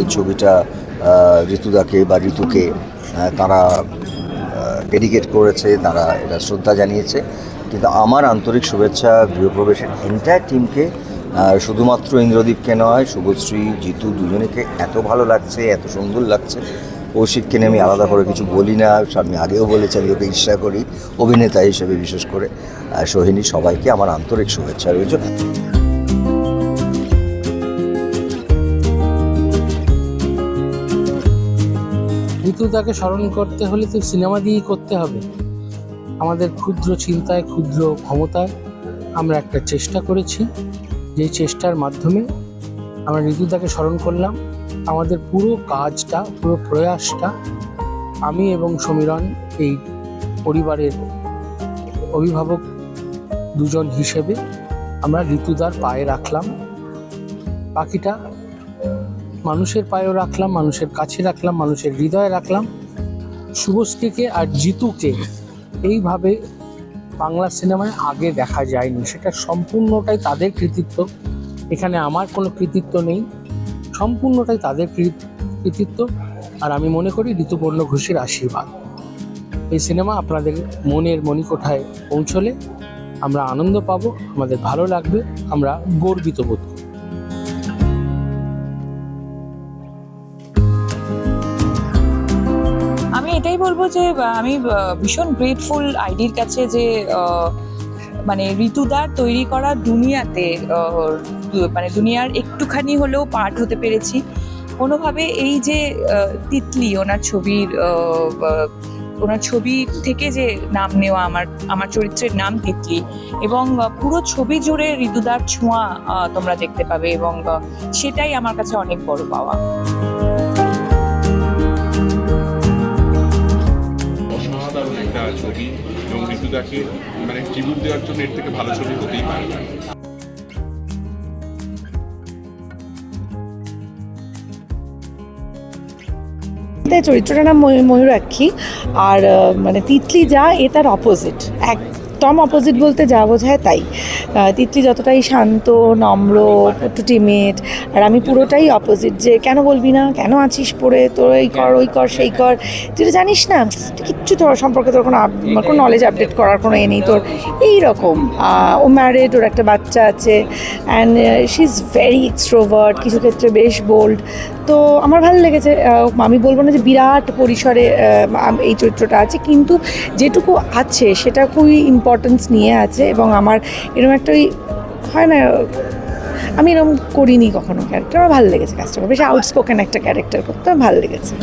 এই ছবিটা ঋতুদাকে বা ঋতুকে তারা ডেডিকেট করেছে, তারা এটা শ্রদ্ধা জানিয়েছে। কিন্তু আমার আন্তরিক শুভেচ্ছা গৃহপ্রবেশের এন্টায়ার টিমকে শুধুমাত্র ইন্দ্রদীপকে নয়, শুভশ্রী, জিতু দুজনেকে এত ভালো লাগছে, এত সুন্দর লাগছে। কৌশিককে নিয়ে আমি আলাদা করে কিছু বলি না আমি আগেও বলেছি, আমি ওকে ঈর্ষা করি, অভিনেতা হিসেবে বিশেষ করে। সোহিনী, সবাইকে আমার আন্তরিক শুভেচ্ছা রয়েছে ঋতুদাকে স্মরণ করতে হলে তো সিনেমা দিয়েই করতে হবে। আমাদের ক্ষুদ্র চিন্তায়, ক্ষুদ্র ক্ষমতায় আমরা একটা চেষ্টা করেছি। যেই চেষ্টার মাধ্যমে আমরা ঋতুদাকে স্মরণ করলাম, আমাদের পুরো কাজটা, পুরো প্রয়াসটা আমি এবং সমীরণ এই পরিবারের অভিভাবক দুজন হিসেবে আমরা ঋতুদার পায়ে রাখলাম। বাকিটা মানুষের পায়েও রাখলাম, মানুষের কাছে রাখলাম, মানুষের হৃদয়ে রাখলাম। শুভশ্রীকে আর জিতুকে এইভাবে বাংলা সিনেমায় আগে দেখা যায়নি। সেটা সম্পূর্ণটাই তাদের কৃতিত্ব। এখানে আমার কোনো কৃতিত্ব নেই। সম্পূর্ণটাই তাদের কৃতিত্ব। আর আমি মনে করি ঋতুপর্ণ ঘোষের আশীর্বাদ। এই সিনেমা আপনাদের মনের মণিকোঠায় পৌঁছলে আমরা আনন্দ পাবো, আমাদের ভালো লাগবে, আমরা গর্বিত বোধ এটাই বলব যে আমি ভীষণ গ্রেটফুল আইডির কাছে যে মানে ঋতুদার তৈরি করা দুনিয়াতে মানে দুনিয়ার একটুখানি হলেও পার্ট হতে পেরেছি। কোনোভাবে এই যে তিতলি, ওনার ছবির ওনার ছবি থেকে যে নাম নেওয়া, আমার আমার চরিত্রের নাম তিতলি, এবং পুরো ছবি জুড়ে ঋতুদার ছোঁয়া তোমরা দেখতে পাবে, এবং সেটাই আমার কাছে অনেক বড় পাওয়া। ঋতুদাকে মানে ট্রিবিউট দেওয়ার জন্য এর থেকে ভালো ছবি হতেই পারে। না চরিত্রটার নাম ময়ূরাক্ষী, আর মানে তিতলি যা, এ তার অপোজিট একদম অপোজিট বলতে যা বোঝায় তাই। তিতলি যতটাই শান্ত, নম্র টিমেট আর আমি পুরোটাই অপোজিট যে, কেন বলবি না? কেন আছিস পড়ে? তোর এই কর, ওই কর, সেই কর। তুই জানিস না, কিচ্ছু তোর সম্পর্কে তোর কোনো আপ- কোনো নলেজ আপডেট করার কোনো এ নেই তোর। এই রকম ও ম্যারেড ওর একটা বাচ্চা আছে and she is very extrovert কিছু ক্ষেত্রে বেশ বোল্ড তো আমার ভালো লেগেছে আমি বলব না যে বিরাট পরিসরে এই চরিত্রটা আছে, কিন্তু যেটুকু আছে সেটা খুবই ইম্পর্টেন্স নিয়ে আছে এবং আমার এরকম একটা ওই হয় না, আমি এরকম করিনি কখনো ক্যারেক্টার আমার ভালো লেগেছে কাজটা বেশ আউটস্পোকেন একটা ক্যারেক্টার করতে আমার ভালো লেগেছে।